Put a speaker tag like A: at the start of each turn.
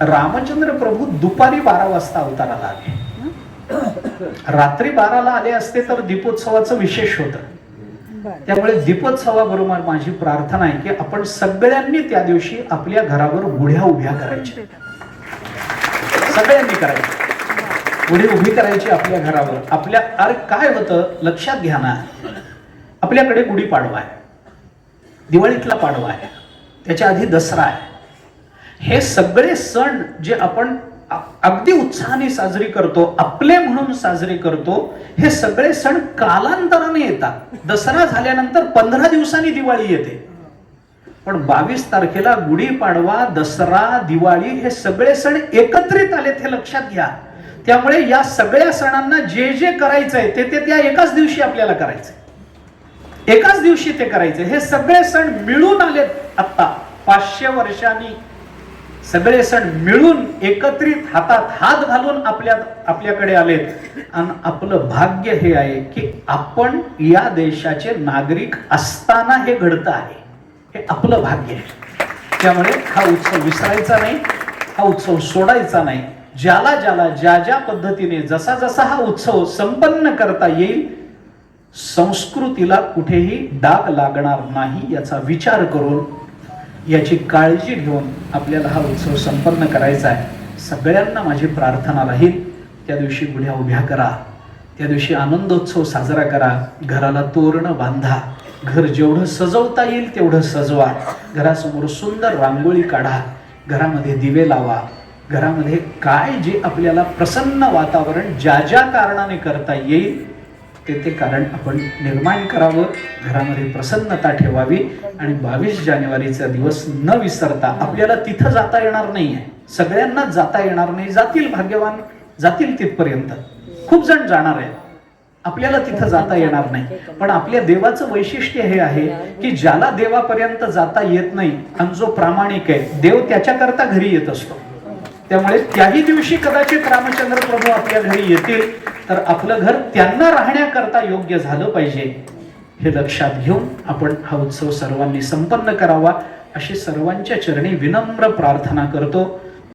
A: रामचंद्र प्रभू दुपारी बारा वाजता अवताराला आले. रात्री बाराला आले असते तर दीपोत्सवाचं विशेष होतं. त्यामुळे दीपोत्सवाबरोबर माझी प्रार्थना आहे की आपण सगळ्यांनी त्या दिवशी आपल्या घरावर गुढ्या उभ्या करायच्या. सगळ्यांनी करायच्या. गुढी उभी करायची आपल्या घरावर. आपल्या अरे काय होतं लक्षात घ्या ना. आपल्याकडे गुढीपाडवा आहे. दिवाळीतला पाडवा आहे. त्याच्या आधी दसरा आहे. हे सगळे सण जे आपण अगदी उत्साहाने साजरी करतो आपले म्हणून साजरे करतो हे सगळे सण कालांतराने येतात. दसरा झाल्यानंतर पंधरा दिवसांनी दिवाळी येते. पण बावीस तारखेला गुढीपाडवा दसरा दिवाळी हे सगळे सण एकत्रित आलेत हे लक्षात घ्या. त्यामुळे या सगळ्या सणांना जे जे करायचंय ते ते त्या एकाच दिवशी आपल्याला करायचंय. एकाच दिवशी ते करायचे हे सगळे सण मिळून आलेत आता पाचशे वर्षांनी सगळे सण मिळून एकत्रित हातात हात घालून आपल्या आपल्याकडे आलेत. आणि आपलं भाग्य हे आहे की आपण या देशाचे नागरिक असताना हे घडतं आहे. हे आपलं भाग्य आहे. त्यामुळे हा उत्सव विसरायचा नाही हा उत्सव सोडायचा नाही. ज्याला ज्याला ज्या ज्या पद्धतीने जसा जसा हा उत्सव संपन्न करता येईल संस्कृतीला कुठेही डाग लागणार नाही याचा विचार करून याची काळजी घेऊन आपल्याला हा उत्सव संपन्न करायचा आहे. सगळ्यांना माझी प्रार्थना राहील. त्या दिवशी गुढ्या उभ्या करा. त्या दिवशी आनंदोत्सव साजरा करा. घराला तोरणं बांधा. घर जेवढं सजवता येईल तेवढं सजवा. घरासमोर सुंदर रांगोळी काढा. घरामध्ये दिवे लावा. घरामध्ये काय जे आपल्याला प्रसन्न वातावरण ज्या ज्या कारणाने करता येईल ते ते कारण आपण निर्माण करावं घरामध्ये प्रसन्नता ठेवावी आणि बावीस जानेवारीचा दिवस न विसरता आपल्याला तिथं जाता येणार नाही आहे सगळ्यांनाच जाता येणार नाही. जातील भाग्यवान जातील तिथपर्यंत. खूप जण जाणार आहे आपल्याला तिथं जाता येणार नाही. पण आपल्या देवाचं वैशिष्ट्य हे आहे की ज्याला देवापर्यंत जाता येत नाही आणि जो प्रामाणिक आहे देव त्याच्याकरता घरी येत असतो. त्यामुळे त्याही दिवशी कदाचित रामचंद्र प्रभू आपल्या घरी येतील. तर आपलं घर त्यांना राहण्याकरता योग्य झालं पाहिजे. हे लक्षात घेऊन आपण हा उत्सव सर्वांनी संपन्न करावा अशी सर्वांच्या चरणी विनम्र प्रार्थना करतो.